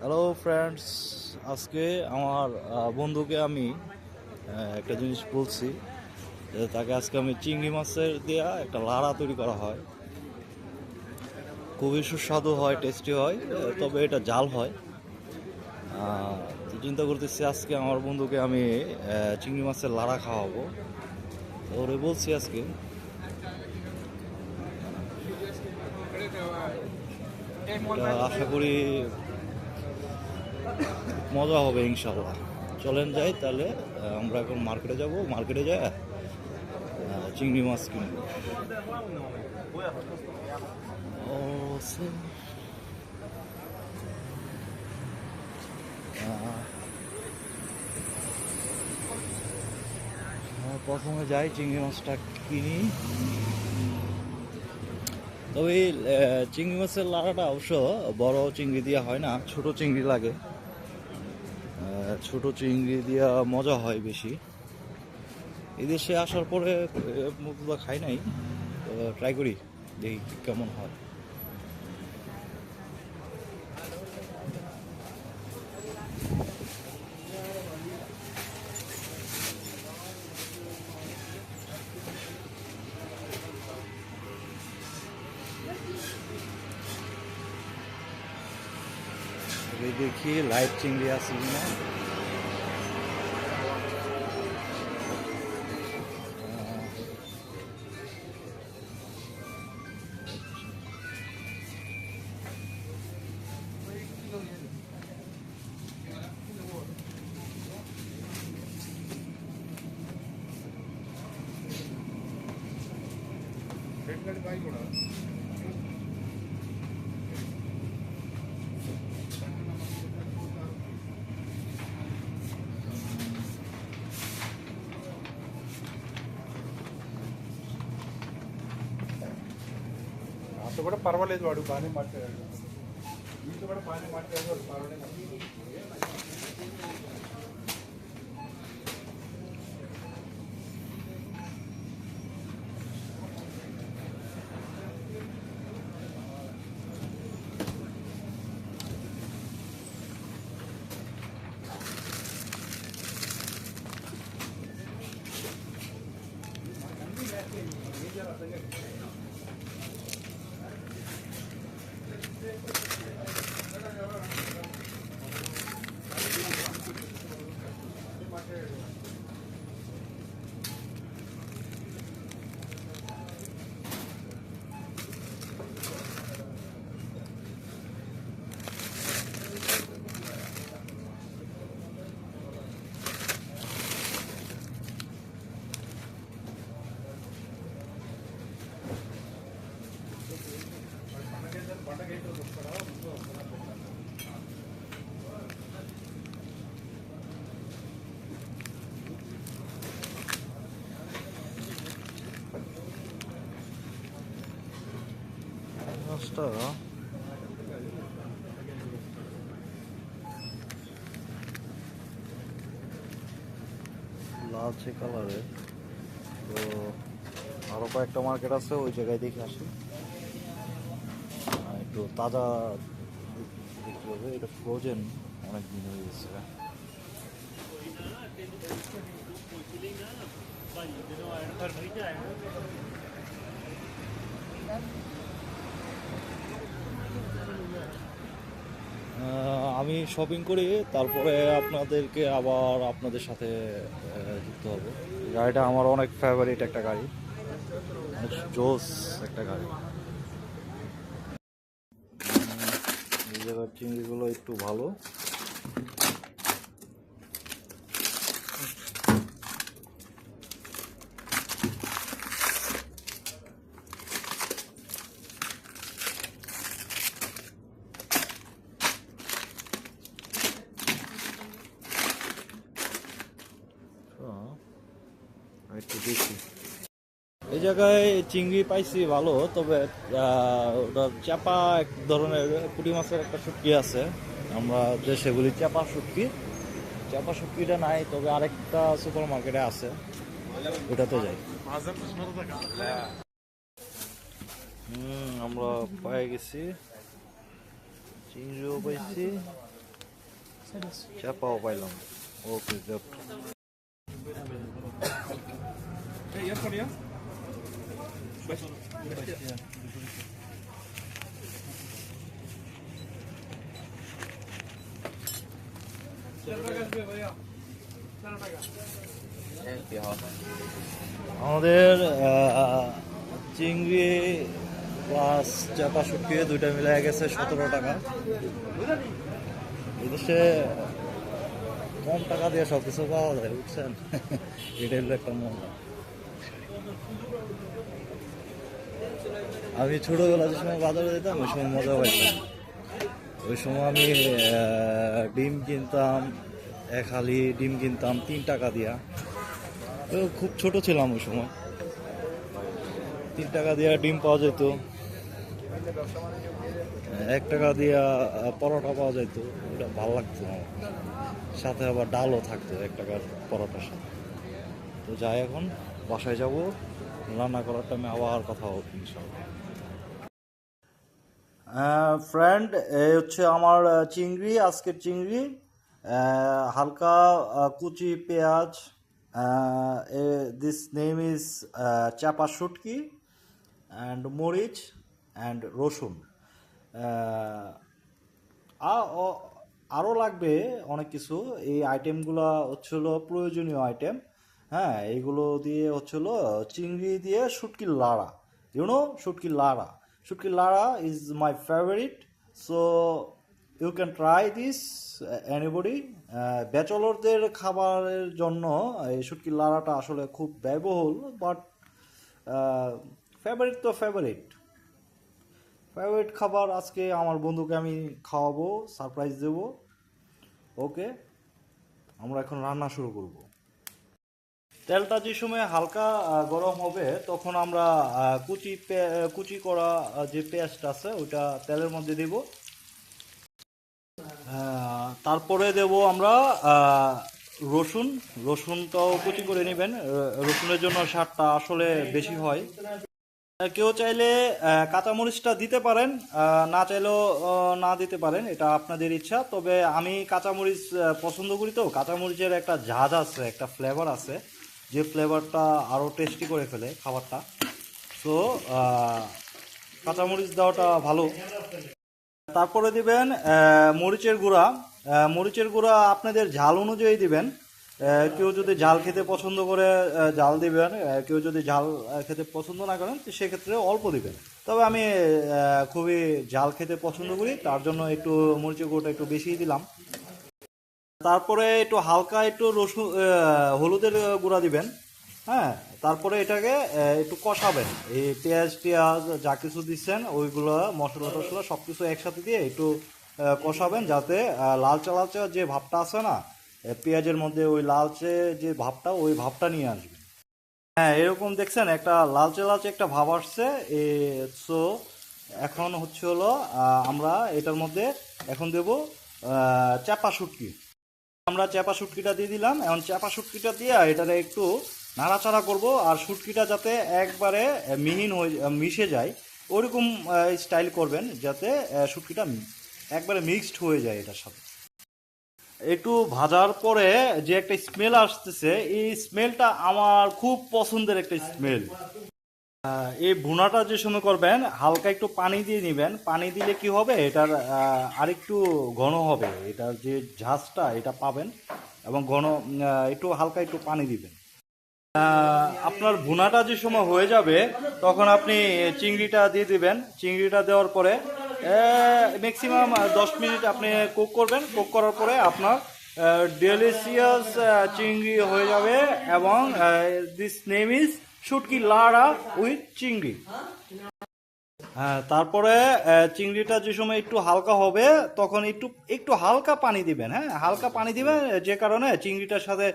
Hello friends আজকে আমার বন্ধুকে আমি একটা জিনিস বলছি তাকে আজকে আমি চিংড়ি মাছের দেওয়া একটা লাড়া তৈরি করা হয়। খুবই সুস্বাদু হয় টেস্টি হয়, তবে এটা জাল হয়। চিন্তা করতেছি আজকে আমার বন্ধুকে আমি চিংড়ি মাছের লাড়া খাওয়াবো। ওরে বলছি আজকে। আশা করি মজা হবে ইনশাল্লাহ চলেন যাই তাহলে আমরা এখন মার্কেটে যাব। মার্কেটে আহ, চিংড়ি মাছ কিনবো। প্রথমে যাই চিংড়ি মাছটা কিনি। তবে চিংড়ি মাছের লাড়াটা অবশ্য বড় চিংড়ি দিয়ে হয় না ছোট চিংড়ি লাগে। ছোট চিংড়ি দিয়া মজা হয় বেশি। এদেশে আসার পরে মুখগুলো খাই নাই। ট্রাই করি, দেখি কেমন হয়। দেখি লাইভ চিংড়ি আছে কিনা। అంత కూడా. పర్వాలేదు వాడు బాగానే మాట్లాడాడు. వీళ్ళు కూడా బాగానే మాట్లాడాడు వాడు పర్వాలేదు. মাছটা লালচে কালারের। তো আরও কয়েকটা মার্কেট আছে ওই জায়গায় দেখে আসি। একটু তাজা দেখতে এটা ফ্রোজেন অনেক দিন হয়ে গেছে। আহ, আমি শপিং করি, তারপরে আপনাদেরকে আবার আপনাদের সাথে যুক্ত হব। গাড়িটা আমার অনেক ফেভারিট একটা গাড়ি। জোস একটা গাড়ি। নিজের চিংড়িগুলো একটু ভালো। জায়গায় চিংড়ি পাইছি ভালো, তবে ওটা চাপা এক ধরনের পুঁটি মাছের একটা শুটকি আছে। আমরা যে সেগুলি চাপা শুটকি, চাপা শুটকিটা নাই, তবে আরেকটা সুপার মার্কেটে আছে। ওটাতে যাই। হুম, আমরা পাই গেছি। চিংড়িও পাইছি। চাপাও পাইলাম। ওকে আমাদের চিংড়ি প্লাস চাপা শুকিয়ে দুইটা মিলে গেছে সতেরো টাকা। এদেশে কম টাকা দিয়ে সব কিছু পাওয়া যায়, বুঝছেন? এটা হলো একটা মজা আমি ছোটবেলা যে সময় বাজারে যেতাম, ওই সময় মজা পাইতাম। ওই সময় আমি ডিম কিনতাম, এক হালি ডিম কিনতাম, তিন টাকা দিয়া। তো খুব ছোট ছিলাম ওই সময়। তিন টাকা দিয়া ডিম পাওয়া যেত। এক টাকা দিয়া পরোটা পাওয়া যেত। ওটা ভালো লাগতো আমার। সাথে আবার ডালও থাকতো এক টাকার পরোটার সাথে। তো যাই এখন, বাসায় যাব। রান্না করার টাইমে আবার কথা হোক ইনশাল্লাহ ফ্রেন্ড এই হচ্ছে আমার চিংড়ি, আজকের চিংড়ি। হালকা কুচি, পেঁয়াজ দিস নেম ইজ চাপা শুটকি অ্যান্ড মরিচ অ্যান্ড রসুন। আরও লাগবে অনেক কিছু। এই আইটেমগুলো হচ্ছিল প্রয়োজনীয় আইটেম হ্যাঁ এইগুলো দিয়ে হচ্ছিল চিংড়ি দিয়ে শুটকির লাড়া। ইউনো শুটকির লাড়া। শুটকির লাড়া is my favourite so you can try this anybody ব্যাচলরদের খাবারের জন্য এই শুটকির লাড়াটা আসলে খুব ব্যয়বহুল বাট ফেভারিট তো ফেভারিট ফেভারিট খাবার আজকে আমার বন্ধুকে আমি খাওয়াবো সারপ্রাইজ দেব। ওকে আমরা এখন রান্না শুরু করব। তেলটা যে সময় হালকা গরম হবে, তখন আমরা কুচি কুচি করা যে পেঁয়াজটা আছে ওটা তেলের মধ্যে দেব। তারপরে দেব আমরা রসুন। রসুনটাও কুচি করে নেবেন। রসুনের জন্য স্বাদটা আসলে বেশি হয়। কেউ চাইলে কাঁচামরিচটা দিতে পারেন না চাইলেও না দিতে পারেন, এটা আপনাদের ইচ্ছা। তবে আমি কাঁচামরিচ পছন্দ করি তো। কাঁচামরিচের একটা ঝাঁজ আছে, একটা ফ্লেভার আছে। যে ফ্লেভারটা আরও টেস্টি করে ফেলে খাবারটা। তো কাঁচামরিচ দেওয়াটা ভালো। তারপরে দিবেন মরিচের গুঁড়া। মরিচের গুঁড়া আপনাদের ঝাল অনুযায়ী দিবেন। কেউ যদি ঝাল খেতে পছন্দ করে ঝাল দিবেন। কেউ যদি ঝাল খেতে পছন্দ না করেন, তো সেক্ষেত্রে অল্প দিবেন। তবে আমি খুবই ঝাল খেতে পছন্দ করি, তার জন্য একটু মরিচের গুঁড়োটা একটু বেশিই দিলাম। তারপরে একটু হালকা একটু রসুন হলুদের গুঁড়া দিবেন হ্যাঁ? তারপরে এটাকে একটু কষাবেন। এই পেঁয়াজ টিয়াজ যা কিছু দিচ্ছেন, ওইগুলো, মশলা টশলা সব কিছু একসাথে দিয়ে একটু কষাবেন যাতে লালচে লালচে যে ভাবটা আছে না পেঁয়াজের মধ্যে ওই লালচে যে ভাবটা, ওই ভাবটা নিয়ে আসবে হ্যাঁ এরকম দেখছেন, একটা লালচে লালচে একটা ভাব আসছে সো এখন হচ্ছে হলো আমরা এটার মধ্যে এখন দেব চাপা শুটকি। আমরা চাপা শুটকিটা দিয়ে দিলাম। এখন চাপা শুটকিটা দিয়ে এটারে একটু নাড়াচাড়া করব আর শুটকিটা যাতে একবারে মিহিন হয়ে মিশে যায়, ওরকম স্টাইল করবেন যাতে শুটকিটা একবারে মিক্সড হয়ে যায় এটার সাথে। একটু ভাজার পরে যে একটা স্মেল আসতেছে, এই স্মেলটা আমার খুব পছন্দের একটা স্মেল। এই ভুনাটা যে সময় করবেন, হালকা একটু পানি দিয়ে নেবেন। পানি দিলে কি হবে? এটার আরেকটু ঘন হবে। এটার যে ঝাঁজটা, এটা পাবেন এবং ঘন একটু হালকা একটু পানি দিবেন। আপনার ভুনাটা যে সময় হয়ে যাবে, তখন আপনি চিংড়িটা দিয়ে দিবেন। চিংড়িটা দেওয়ার পরে ম্যাক্সিমাম দশ মিনিট আপনি কুক করবেন। কুক করার পরে আপনার ডেলিসিয়াস চিংড়ি হয়ে যাবে এবং দিস নেম ইজ শুটকি লাড়া উইথ চিংড়ি। হ্যাঁ তারপরে চিংড়িটা যে সময় একটু হালকা হবে, তখন একটু একটু হালকা পানি দিবেন হ্যাঁ? হালকা পানি দিবেন, যে কারণে চিংড়িটার সাথে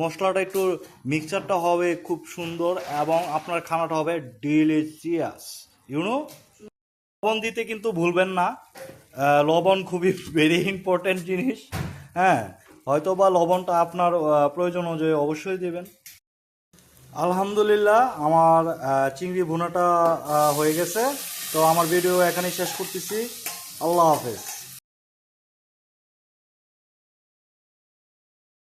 মশলাটা একটু মিক্সচারটা হবে খুব সুন্দর এবং আপনার খানাটা হবে ডিলিশিয়াস ইউনো লবণ দিতে কিন্তু ভুলবেন না। লবণ খুবই ভেরি ইম্পর্টেন্ট জিনিস হ্যাঁ? হয়তো বা লবণটা আপনার প্রয়োজন অনুযায়ী অবশ্যই দেবেন। আলহামদুলিল্লাহ আমার চিংড়ি ভুনাটা হয়ে গেছে। তো আমার ভিডিও এখানেই শেষ করতেছি। আল্লাহ হাফেজ।